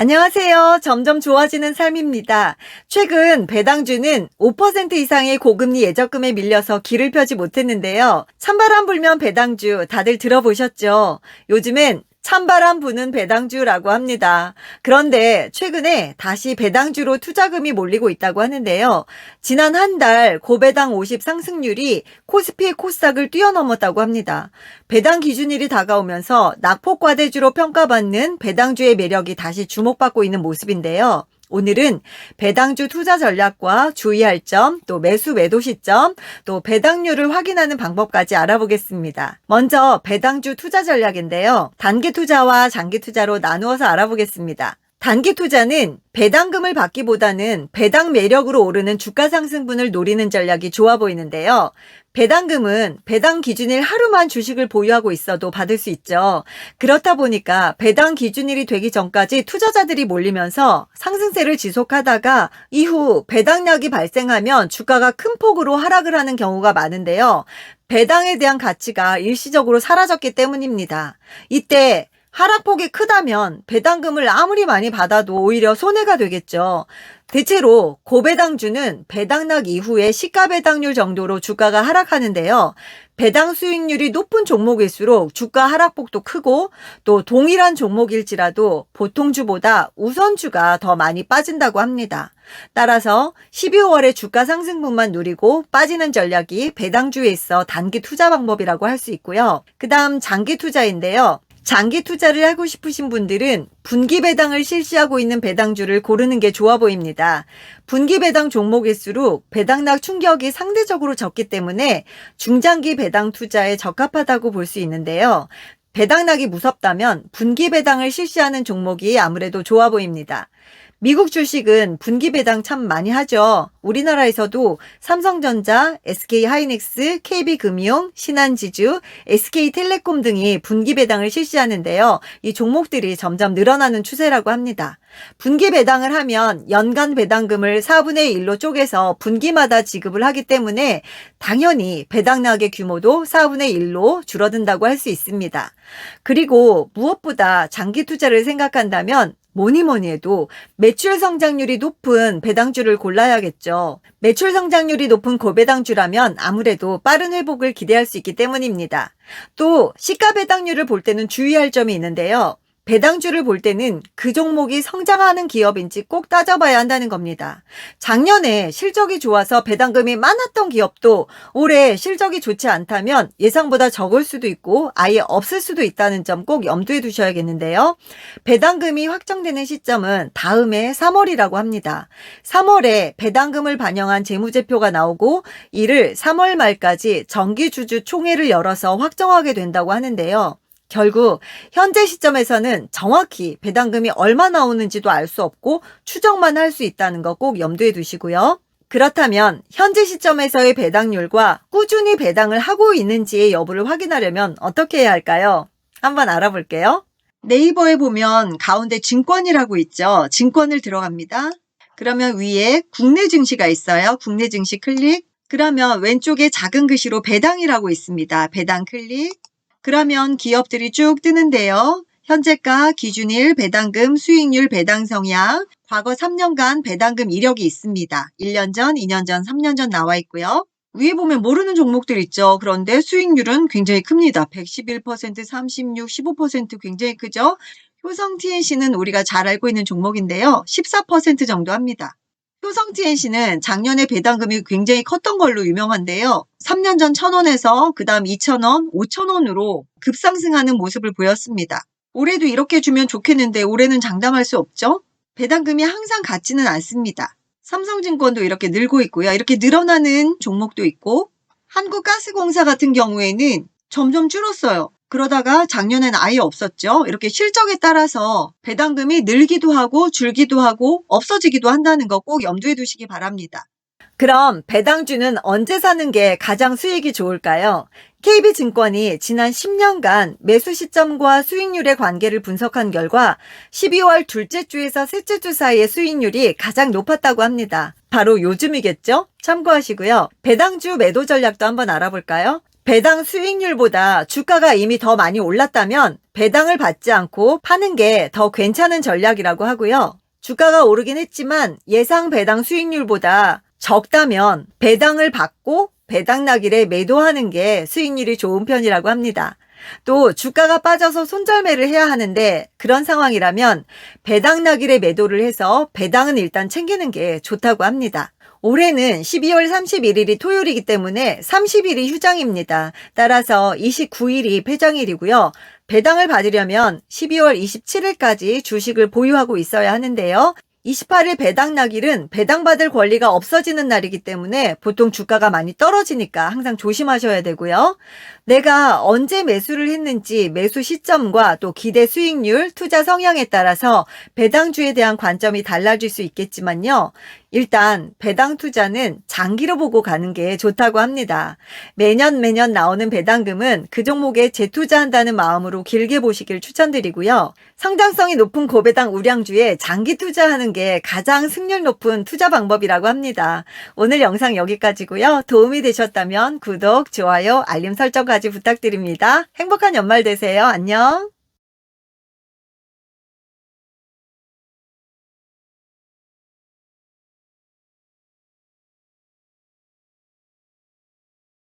안녕하세요. 점점 좋아지는 삶입니다. 최근 배당주는 5% 이상의 고금리 예적금에 밀려서 길을 펴지 못했는데요. 찬바람 불면 배당주 다들 들어보셨죠? 요즘엔 찬바람 부는 배당주라고 합니다. 그런데 최근에 다시 배당주로 투자금이 몰리고 있다고 하는데요. 지난 한 달 고배당 50 상승률이 코스피 코스닥을 뛰어넘었다고 합니다. 배당 기준일이 다가오면서 낙폭과대주로 평가받는 배당주의 매력이 다시 주목받고 있는 모습인데요. 오늘은 배당주 투자 전략과 주의할 점, 또 매수 매도 시점, 또 배당률을 확인하는 방법까지 알아보겠습니다. 먼저 배당주 투자 전략인데요. 단기 투자와 장기 투자로 나누어서 알아보겠습니다. 단기 투자는 배당금을 받기보다는 배당 매력으로 오르는 주가 상승분을 노리는 전략이 좋아 보이는데요. 배당금은 배당 기준일 하루만 주식을 보유하고 있어도 받을 수 있죠. 그렇다 보니까 배당 기준일이 되기 전까지 투자자들이 몰리면서 상승세를 지속하다가 이후 배당락이 발생하면 주가가 큰 폭으로 하락을 하는 경우가 많은데요. 배당에 대한 가치가 일시적으로 사라졌기 때문입니다. 이때 하락폭이 크다면 배당금을 아무리 많이 받아도 오히려 손해가 되겠죠. 대체로 고배당주는 배당락 이후에 시가배당률 정도로 주가가 하락하는데요. 배당 수익률이 높은 종목일수록 주가 하락폭도 크고 또 동일한 종목일지라도 보통주보다 우선주가 더 많이 빠진다고 합니다. 따라서 12월에 주가 상승분만 누리고 빠지는 전략이 배당주에 있어 단기 투자 방법이라고 할 수 있고요. 그 다음 장기 투자인데요. 장기 투자를 하고 싶으신 분들은 분기 배당을 실시하고 있는 배당주를 고르는 게 좋아 보입니다. 분기 배당 종목일수록 배당락 충격이 상대적으로 적기 때문에 중장기 배당 투자에 적합하다고 볼 수 있는데요. 배당락이 무섭다면 분기 배당을 실시하는 종목이 아무래도 좋아 보입니다. 미국 주식은 분기 배당 참 많이 하죠. 우리나라에서도 삼성전자, SK하이닉스, KB금융, 신한지주, SK텔레콤 등이 분기 배당을 실시하는데요. 이 종목들이 점점 늘어나는 추세라고 합니다. 분기 배당을 하면 연간 배당금을 4분의 1로 쪼개서 분기마다 지급을 하기 때문에 당연히 배당락의 규모도 4분의 1로 줄어든다고 할 수 있습니다. 그리고 무엇보다 장기 투자를 생각한다면 뭐니 뭐니 해도 매출 성장률이 높은 배당주를 골라야겠죠. 매출 성장률이 높은 고배당주라면 아무래도 빠른 회복을 기대할 수 있기 때문입니다. 또 시가 배당률을 볼 때는 주의할 점이 있는데요. 배당주를 볼 때는 그 종목이 성장하는 기업인지 꼭 따져봐야 한다는 겁니다. 작년에 실적이 좋아서 배당금이 많았던 기업도 올해 실적이 좋지 않다면 예상보다 적을 수도 있고 아예 없을 수도 있다는 점 꼭 염두에 두셔야겠는데요. 배당금이 확정되는 시점은 다음해 3월이라고 합니다. 3월에 배당금을 반영한 재무제표가 나오고 이를 3월 말까지 정기주주 총회를 열어서 확정하게 된다고 하는데요. 결국 현재 시점에서는 정확히 배당금이 얼마 나오는지도 알 수 없고 추정만 할 수 있다는 거 꼭 염두에 두시고요. 그렇다면 현재 시점에서의 배당률과 꾸준히 배당을 하고 있는지의 여부를 확인하려면 어떻게 해야 할까요? 한번 알아볼게요. 네이버에 보면 가운데 증권이라고 있죠. 증권을 들어갑니다. 그러면 위에 국내 증시가 있어요. 국내 증시 클릭. 그러면 왼쪽에 작은 글씨로 배당이라고 있습니다. 배당 클릭. 그러면 기업들이 쭉 뜨는데요. 현재가 기준일 배당금 수익률 배당 성향 과거 3년간 배당금 이력이 있습니다. 1년 전, 2년 전, 3년 전 나와 있고요. 위에 보면 모르는 종목들 있죠. 그런데 수익률은 굉장히 큽니다. 111%, 36, 15% 굉장히 크죠. 효성 TNC는 우리가 잘 알고 있는 종목인데요. 14% 정도 합니다. 효성 TNC는 작년에 배당금이 굉장히 컸던 걸로 유명한데요. 3년 전 1,000원에서 그 다음 2,000원, 5,000원으로 급상승하는 모습을 보였습니다. 올해도 이렇게 주면 좋겠는데 올해는 장담할 수 없죠? 배당금이 항상 같지는 않습니다. 삼성증권도 이렇게 늘고 있고요. 이렇게 늘어나는 종목도 있고 한국가스공사 같은 경우에는 점점 줄었어요. 그러다가 작년엔 아예 없었죠. 이렇게 실적에 따라서 배당금이 늘기도 하고 줄기도 하고 없어지기도 한다는 거 꼭 염두에 두시기 바랍니다. 그럼 배당주는 언제 사는 게 가장 수익이 좋을까요? KB증권이 지난 10년간 매수 시점과 수익률의 관계를 분석한 결과 12월 둘째 주에서 셋째 주 사이의 수익률이 가장 높았다고 합니다. 바로 요즘이겠죠? 참고하시고요. 배당주 매도 전략도 한번 알아볼까요? 배당 수익률보다 주가가 이미 더 많이 올랐다면 배당을 받지 않고 파는 게 더 괜찮은 전략이라고 하고요. 주가가 오르긴 했지만 예상 배당 수익률보다 적다면 배당을 받고 배당 나길에 매도하는 게 수익률이 좋은 편이라고 합니다. 또 주가가 빠져서 손절매를 해야 하는데 그런 상황이라면 배당 나길에 매도를 해서 배당은 일단 챙기는 게 좋다고 합니다. 올해는 12월 31일이 토요일이기 때문에 30일이 휴장입니다. 따라서 29일이 폐장일이고요. 배당을 받으려면 12월 27일까지 주식을 보유하고 있어야 하는데요. 28일 배당 나길은 배당받을 권리가 없어지는 날이기 때문에 보통 주가가 많이 떨어지니까 항상 조심하셔야 되고요. 내가 언제 매수를 했는지 매수 시점과 또 기대 수익률, 투자 성향에 따라서 배당주에 대한 관점이 달라질 수 있겠지만요. 일단 배당 투자는 장기로 보고 가는 게 좋다고 합니다. 매년 매년 나오는 배당금은 그 종목에 재투자한다는 마음으로 길게 보시길 추천드리고요. 성장성이 높은 고배당 우량주에 장기 투자하는 게 가장 승률 높은 투자 방법이라고 합니다. 오늘 영상 여기까지고요. 도움이 되셨다면 구독, 좋아요, 알림 설정까지 부탁드립니다. 행복한 연말 되세요. 안녕.